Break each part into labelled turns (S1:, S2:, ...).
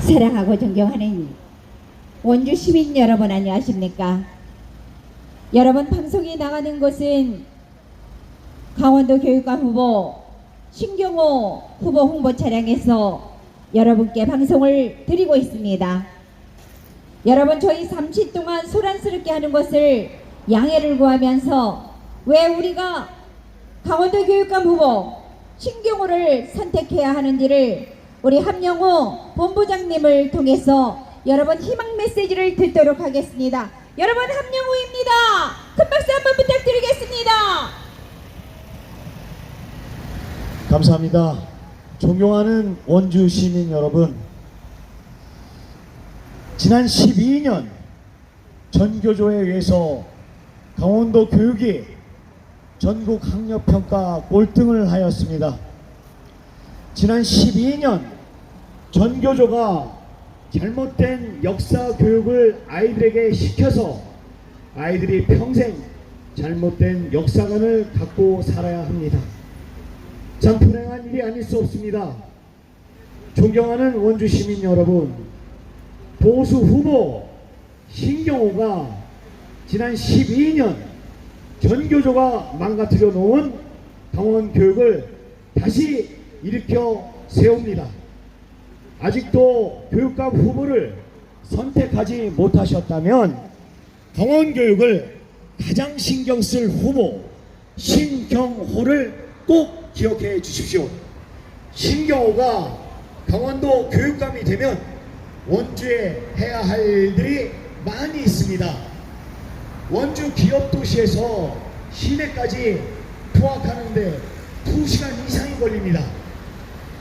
S1: 사랑하고 존경하는 원주 시민 여러분 안녕하십니까? 여러분 방송이 나가는 곳은 강원도 교육감 후보 신경호 후보 홍보 차량에서 여러분께 방송을 드리고 있습니다. 여러분 저희 잠시 동안 소란스럽게 하는 것을 양해를 구하면서 왜 우리가 강원도 교육감 후보 신경호를 선택해야 하는지를 우리 함영호 본부장님을 통해서 여러분 희망 메시지를 듣도록 하겠습니다. 여러분 함영호입니다. 큰 박수 한번 부탁드리겠습니다.
S2: 감사합니다. 존경하는 원주 시민 여러분, 지난 12년 전교조에 의해서 강원도 교육이 전국 학력평가 꼴등을 하였습니다. 지난 12년 전교조가 잘못된 역사 교육을 아이들에게 시켜서 아이들이 평생 잘못된 역사관을 갖고 살아야 합니다. 참 불행한 일이 아닐 수 없습니다. 존경하는 원주 시민 여러분, 보수 후보 신경호가 지난 12년 전교조가 망가뜨려 놓은 강원 교육을 다시 일으켜 세웁니다. 아직도 교육감 후보를 선택하지 못하셨다면 강원 교육을 가장 신경 쓸 후보 신경호를 꼭 기억해 주십시오. 신경호가 강원도 교육감이 되면 원주에 해야 할 일들이 많이 있습니다. 원주 기업 도시에서 시내까지 투학하는데 2시간 이상이 걸립니다.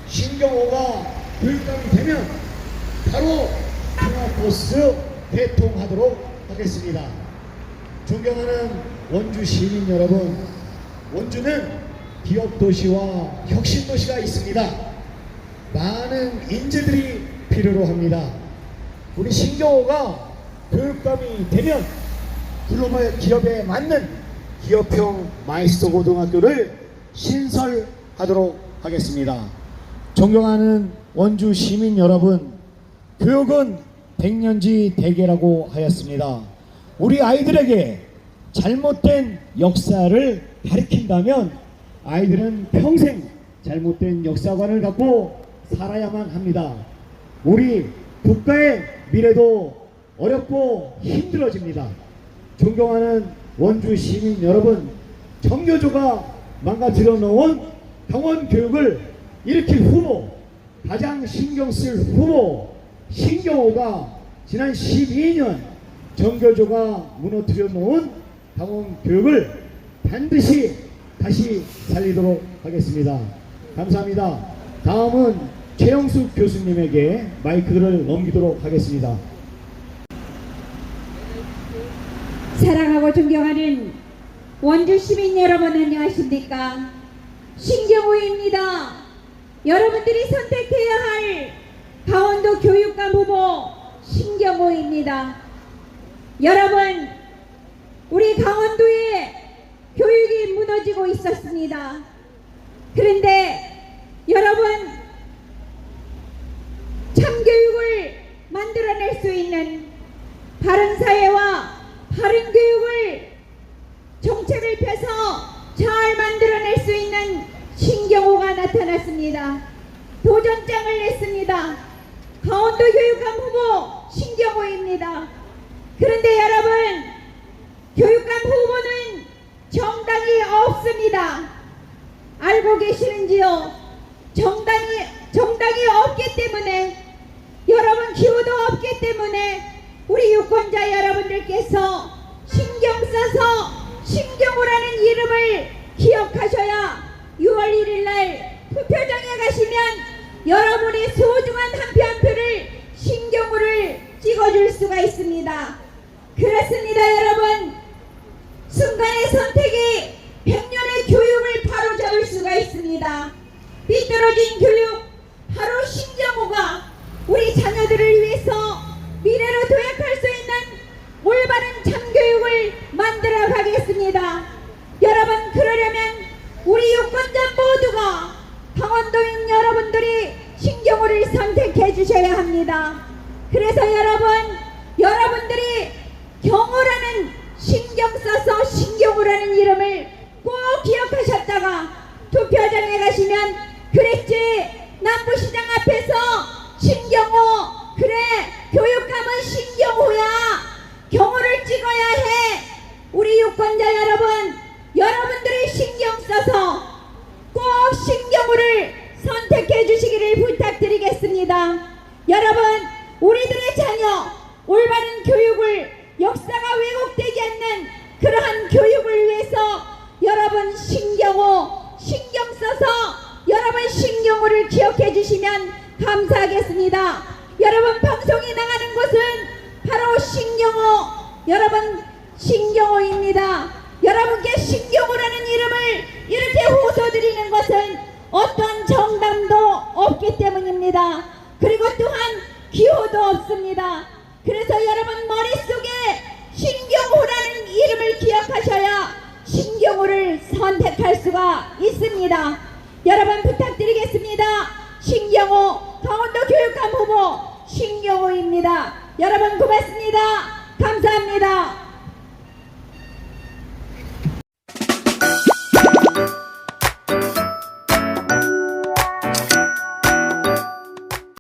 S2: 신경호가 교육감이 되면 바로 통학버스 개통하도록 하겠습니다. 존경하는 원주 시민 여러분, 원주는 기업 도시와 혁신 도시가 있습니다. 많은 인재들이 필요로 합니다. 우리 신경호가 교육감이 되면 글로벌 기업에 맞는 기업형 마이스터 고등학교를 신설하도록 하겠습니다. 존경하는 원주 시민 여러분, 교육은 백년지 대계라고 하였습니다. 우리 아이들에게 잘못된 역사를 가르친다면 아이들은 평생 잘못된 역사관을 갖고 살아야만 합니다. 우리 국가의 미래도 어렵고 힘들어집니다. 존경하는 원주 시민 여러분, 정교조가 망가뜨려 놓은 강원 교육을 일으킬 후보, 가장 신경 쓸 후보, 신경호가 지난 12년 정교조가 무너뜨려 놓은 강원 교육을 반드시 다시 살리도록 하겠습니다. 감사합니다. 다음은 최영숙 교수님에게 마이크를 넘기도록 하겠습니다.
S1: 사랑하고 존경하는 원주 시민 여러분 안녕하십니까? 신경호입니다. 여러분들이 선택해야 할 강원도 교육감 후보 신경호입니다. 여러분, 우리 강원도에 교육이 무너지고 있었습니다. 그런데 여러분, 참교육을 만들어낼 수 있는 바른 사회와 바른 교육을 정책을 펴서 잘 만들어낼 수 있는 신경호가 나타났습니다. 도전장을 냈습니다. 강원도 교육감 후보 신경호입니다. 그런데 여러분, 교육감 후보는 정당이 없습니다. 알고 계시는지요? 정당이, 정당이 없기 때문에 여러분 기호도 없기 때문에 우리 유권자 여러분들께서 신경 써서 신경호라는 이름을 기억하셔야 6월 1일 날 투표장에 가시면 여러분의 소중한 한 표 한 표를 신경호를 찍어줄 수가 있습니다. 그렇습니다 여러분. 순간의 선택이 100년의 교육을 바로잡을 수가 있습니다. 삐뚤어진 교육 바로 신경호가 우리 자녀들을 위해서 미래로 도약할 수 있는 올바른 참교육을 만들어 가겠습니다. 여러분 그러려면 우리 유권자 모두가 강원도인 여러분들이 신경호를 선택해 선택해 주셔야 합니다. 그래서 여러분, 여러분들이 경호라는 신경 써서 신경호라는 이름을 꼭 기억하셨다가 투표장에 가시면 그랬지 남부시장 앞에서 신경호 그래 교육감은 신경호야 경호를 찍어야 해 우리 유권자 여러분 여러분들이 신경 써서 꼭 신경호를 선택해 주시기를 부탁드리겠습니다. 여러분, 우리들의 자녀 올바른 교육을 역사가 왜곡되지 않는 그러한 교육을 위해서 여러분 신경호 신경 써서 여러분 신경호를 기억해 주시면 감사하겠습니다. 여러분 방송이 나가는 곳은 바로 신경호 여러분 신경호입니다. 여러분께 신경호라는 이름을 이렇게 호소드리는 것은 어떤 정당도 없기 때문입니다. 그리고 또한 기호도 없습니다. 그래서 여러분 머릿속에 신경호라는 이름을 기억하셔야 신경호를 선택할 수가 있습니다. 여러분 부탁드리겠습니다. 신경호 강원도 교육감 후보 신경호입니다. 여러분 고맙습니다. 감사합니다.